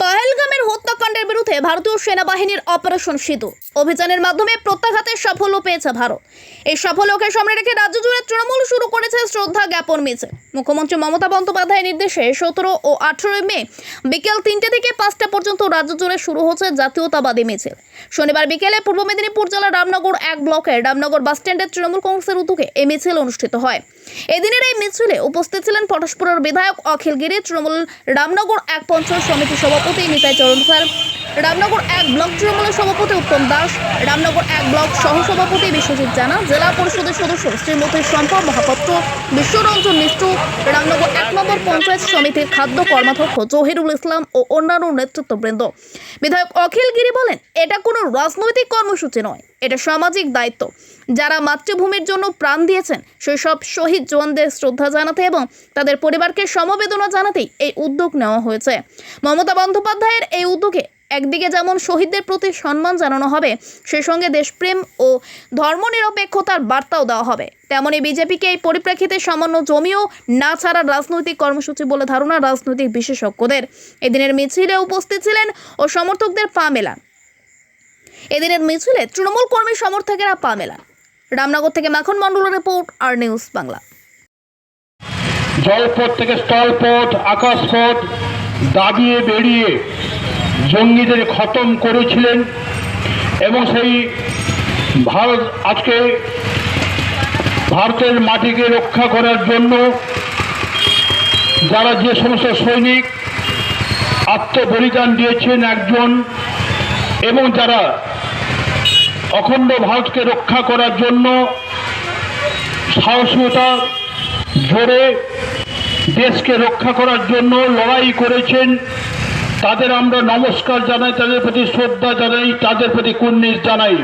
পাহেলগামের হত্যাকাণ্ডের বিরুদ্ধে ভারতীয় সেনাবাহিনীর অপারেশন সিধু অভিযানের মাধ্যমে প্রত্যাঘাতের সাফল্য পেয়েছে ভারত। এই সাফল্যকে সামনে রেখে রাজ্য জুড়ে তৃণমূল শুরু করেছে শ্রদ্ধা জ্ঞাপন মিছিল। মুখ্যমন্ত্রী মমতা বন্দ্যোপাধ্যায়ের নির্দেশে সতেরো ও আঠেরোই মে বিকেল তিনটে থেকে পাঁচটা পর্যন্ত রাজ্য জুড়ে শুরু হচ্ছে জাতীয়তাবাদী মিছিল। শনিবার বিকেলে পূর্ব মেদিনীপুর জেলার রামনগর এক ব্লকের রামনগর বাসস্ট্যান্ডে তৃণমূল কংগ্রেসের উদ্যোগে এই মিছিল অনুষ্ঠিত হয়। এদিনের এই মিছিলে উপস্থিত ছিলেন পটাশপুরের বিধায়ক অখিল গিরি, তৃণমূল রামনগর এক পঞ্চায়েত সমিতি সভাপতি নিতাই চরণ স্যার রামনগর এক ব্লক তৃণমূলের সভাপতি উত্তম দাস, রামনগর এক ব্লক সহসভাপতি বিশ্বজিৎ জানা, জেলা পরিষদের সদস্য শ্রীমতী শম্পা মহাপাত্র, বিশ্বরঞ্জন মিশ্র রামনগর এক নম্বর পঞ্চায়েত সমিতির খাদ্য কর্মাধ্যক্ষ জহিরুল ইসলাম ও অন্যান্য নেতৃত্ববৃন্দ। বিধায়ক অখিল গিরি বলেন, এটা কোনো রাজনৈতিক কর্মসূচি নয়, এটা সামাজিক দায়িত্ব। যারা মাতৃভূমির জন্য প্রাণ দিয়েছেন সেই সব শহীদ জওয়ানদের শ্রদ্ধা জানাতে এবং তাদের পরিবারকে সমবেদনা জানাতেই এই উদ্যোগ নেওয়া হয়েছে। মমতা বন্দ্যোপাধ্যায়ের এই উদ্যোগে একদিকে যেমন শহীদদের প্রতি সম্মান জানানো হবে, সেই সঙ্গে দেশপ্রেম ও ধর্মনিরপেক্ষতার বার্তাও দেওয়া হবে। তেমনই বিজেপিকে এই পরিপ্রেক্ষিতে সামান্য জমিও না ছাড়া রাজনৈতিক কর্মসূচি বলে ধারণা রাজনৈতিক বিশেষজ্ঞদের। এদিনের মিছিলে উপস্থিত ছিলেন ও সমর্থকদের পা মেলান। এদিনের মিছিলে তৃণমূল কর্মী সমর্থকেরা পা মেলান। রামনগর থেকে মাখন মণ্ডলের রিপোর্ট, আর নিউজ বাংলা। জলপথ থেকে স্থলপথ, আকাশপথ, দাবিয়ে বেরিয়ে জঙ্গিদের খতম করেছিলেন এবং সেই ভারত আজকে ভারতের মাটিকে রক্ষা করার জন্য যারা যে সমস্ত সৈনিক আত্মবলিদান দিয়েছেন একজন এবং যারা অখণ্ড ভারতকে রক্ষা করার জন্য সাহসিকতা জোরে দেশকে রক্ষা করার জন্য লড়াই করেছেন তাদের আমরা নমস্কার জানাই তাদের প্রতি শ্রদ্ধা জানাই তাদের প্রতি কুর্নিশ জানাই।